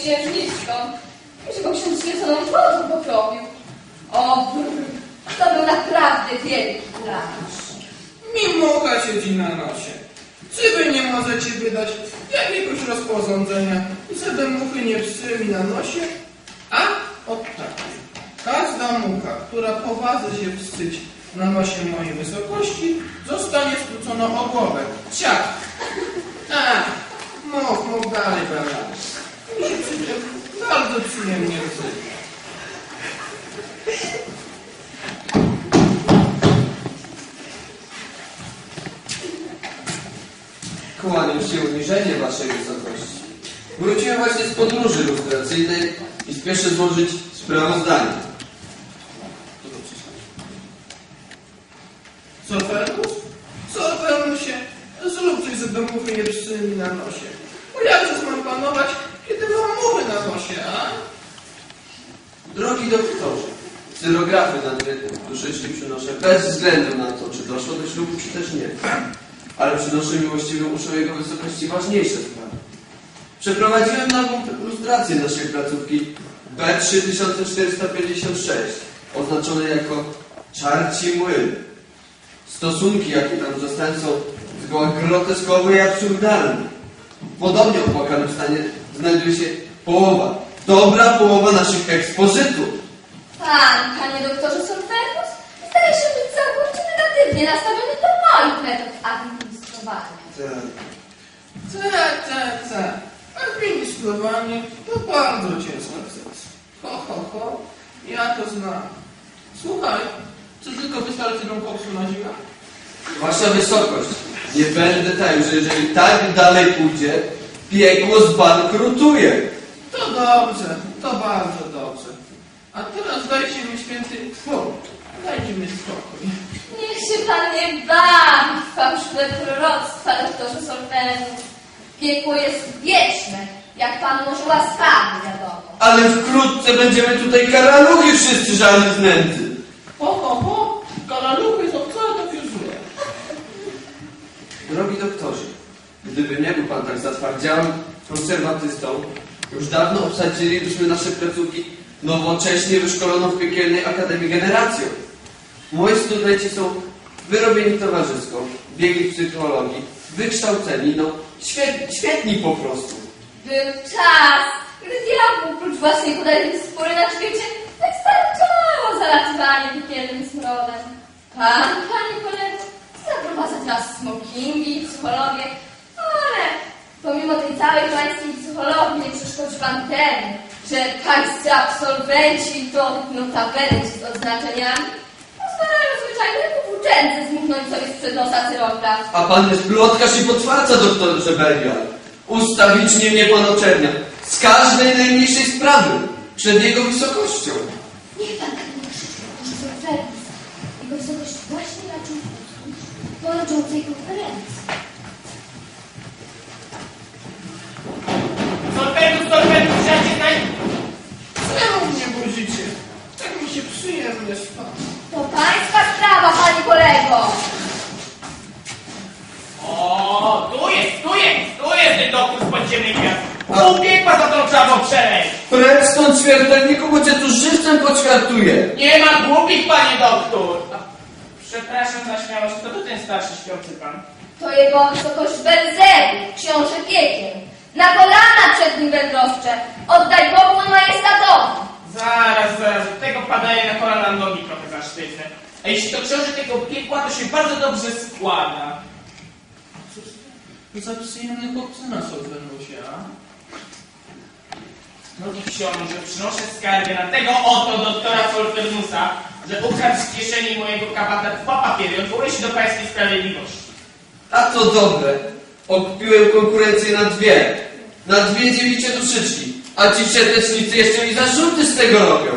księżniczką. I że go ksiądz święconą wodą pokropił. O, brr, to był naprawdę wielki kuraż. Mi mucha siedzi na nosie. Czy wy nie możecie wydać jakiegoś rozporządzenia, żeby muchy nie psły mi na nosie? A? Od tak. Każda mucha, która powadze się wstyć na nosie mojej wysokości, zostanie skrócona o głowę. Ciach! A, mów, mów dalej, Bernard. Mi się przy tym bardzo przyjemnie rozumie. Kłaniam się uniżenie waszej wysokości. Wróciłem właśnie z podróży lustracyjnej i spieszę złożyć sprawozdanie. Co Fergusie? Zrób coś, żeby muchy nie psły mi na nosie. Bo jakże mam panować, kiedy mam muchy na nosie, a? Drogi doktorze, cyrografy na dwie duszyczki przynoszę bez względu na to, czy doszło do ślubu, czy też nie. Ale przynoszę miłościwie uszą jego wysokości ważniejsze sprawy. Przeprowadziłem nową lustrację naszej placówki B3456, oznaczonej jako czarci młyn. Stosunki, jakie tam zostały, są zgoła groteskowe i absurdalne. Podobnie opłakanym stanie znajduje się połowa, dobra połowa naszych ekspozytów. Pan, panie doktorze Solferus, zdaje się być całkowicie negatywnie nastawiony do moich metod administrowania. Tak, tak, tak. Administrowanie to bardzo ciężka kwestia. Ho, ho, ho. Ja to znam. Słuchaj, czy tylko wystarczy tą koksu na zimę? Wasza wysokość, nie będę tajł, że jeżeli tak dalej pójdzie, piekło zbankrutuje. To dobrze, to bardzo dobrze. A teraz dajcie mi święty... Fu, dajcie mi spokój. Się pan nie bawi w fałszywe proroctwa, doktorze Solferus. Piekło jest wieczne, jak pan może łaskawie wiadomo. Ale wkrótce będziemy tutaj karaluchy wszyscy żalni z nędzy. Ho, ho, ho. Kalaluchy są wcale to fizuje. Drogi doktorze, gdyby nie był pan tak zatwardziałym konserwatystą, już dawno obsadzilibyśmy nasze placówki nowocześnie wyszkoloną w piekielnej Akademii generacją. Moi studenci są wyrobieni towarzysko, biegli psychologii, wykształceni, no świetni, świetni po prostu. Był czas, gdy diabłu prócz własnej podajnej spory na świecie wystarczało zalatywanie piekielnym smrodem. Pan, panie kolego, zaprowadzać nas smokingi psychologię, ale pomimo tej całej pańskiej psychologii nie przeszkodzi pan temu, że pańscy absolwenci to notabene z odznaczeniami włóczędze zmuchnąć sobie sprzed nosa cyrograf. A pan jest plotkarz i potwarca, doktorze Belial. Ustawicznie mnie pan oczernia. Z każdej najmniejszej sprawy. Przed jego wysokością. Niech pan tak nie krzyczy, że Fergus. Jego wysokość właśnie raczył po rodzącej konferencji. Solfegus, solfegus, siadźcie naj... Czemu mnie budzicie? Tak mi się przyjemnie spać. To pańska sprawa, panie kolego. O, tu jest, tu jest, tu jest ten podziemnej gwiazdy. Upiekła za tą trzeba przeleć. Precz stąd śmiertelniku, bo cię tu żywcem poćwiartuję. Nie ma głupich, panie doktor. Przepraszam za śmiałość, kto to ten starszy śpiący pan? To jego wysokość Belzebu, książę piekiem. Na kolana przed nim wędrowcze. Oddaj pokłon majestatowi. Zaraz, zaraz, od tego padaje na kolana nogi trochę za sztywne. A jeśli to książę tego piekła, to się bardzo dobrze składa. To za przyjemny chłopcyna są Wenusie, a? No to książę, przynoszę skargę na tego oto doktora Solfernusa, że ukradł z kieszeni mojego kabata dwa papiery i odwołuje się do pańskiej sprawiedliwości. A to dobre. Okupiłem konkurencję na dwie. Na dwie dziewicze duszyczki. A ci przetecznicy jeszcze mi zarzuty z tego robią.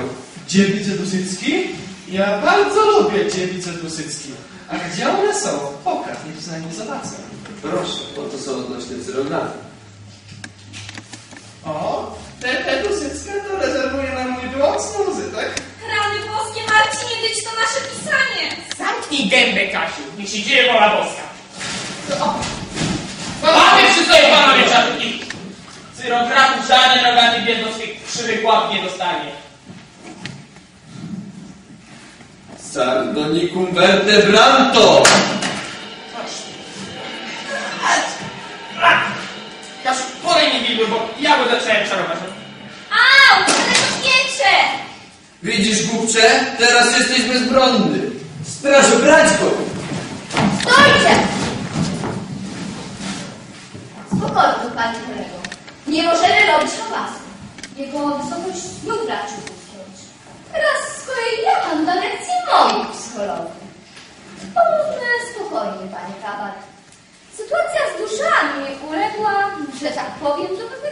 Dziewice Dusycki? Ja bardzo lubię dziewice Dusycki. A gdzie one są? Pokaż, niech przynajmniej zobaczę. Proszę, oto są odnośnie cyrografii. O, te, te Dusyckie to rezerwuję na mój głos muzy, tak? Rany boskie, Marcinie, tyć to nasze pisanie. Zamknij gębę, Kasiu, niech się dzieje wola boska. Mamy przy sobie panowie czarnki. Cyrografów żaden rogaty bied do swych krzywych łap nie dostanie. Sardonicum vertebranto! Ja go zacząłem czarować. Au! Zaległośnięcie! Widzisz, głupcze? Teraz jesteś bezbronny. Strażu, brać go! Stójcie! Spokojnie, panie kolego. Nie możemy robić hałasu. Jego wysokość znów raczył utknąć. Teraz z kolei ja mam do lekcji moich psychologów. Pomówmy spokojnie, panie Kabat. Sytuacja z duszami uległa, że tak powiem, do.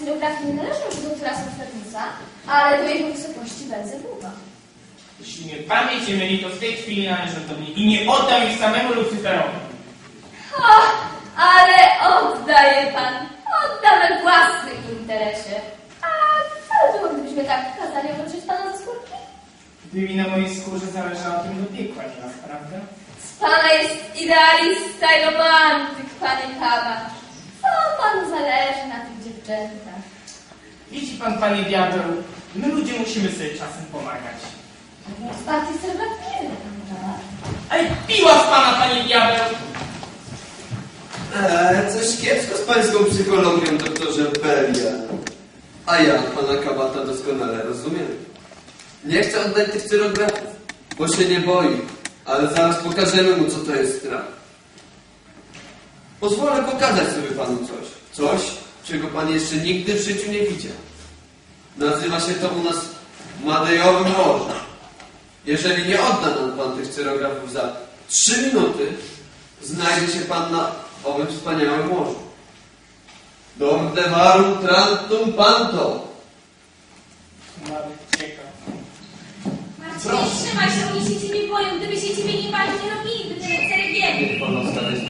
Te cyrografie nie należą do doktora Sofernusa, ale do jego wysokości Belzebuba. Jeśli mnie pamięć nie myli, to w tej chwili należą do mnie i nie oddam ich samemu Lucyferowi. O, ale oddaje pan. Oddamy w własnym interesie. A co to gdybyśmy tak kazali otoczyć pana ze skórki? Gdyby mi na mojej skórze zależało, to bym do piekła nie raz, prawda? Z pana jest idealista i romantyk, panie Kabasz. Co panu zależy na tych dziewczętach? Widzi pan, panie diabeł, my ludzie musimy sobie czasem pomagać. Pan Kabasz. Ale piła z pana, panie diabeł! Eee, coś kiepsko z pańską psychologią, doktorze Belia. A ja pana Kabata doskonale rozumiem. Nie chcę oddać tych cyrografów, bo się nie boi, ale zaraz pokażemy mu, co to jest strach. Pozwolę pokazać sobie panu coś. Coś, czego pan jeszcze nigdy w życiu nie widział. Nazywa się to u nas Madejowym Morze. Jeżeli nie odda nam pan tych cyrografów za trzy minuty, znajdzie się pan na owym wspaniałym morzu. Dordevarum trantum panto. Nawet ciekaw. Marcin, trzymaj się, oni się ciebie boją. Gdyby się ciebie nie bali, nie robili, by tyle ceregieli. Niech pan ostanie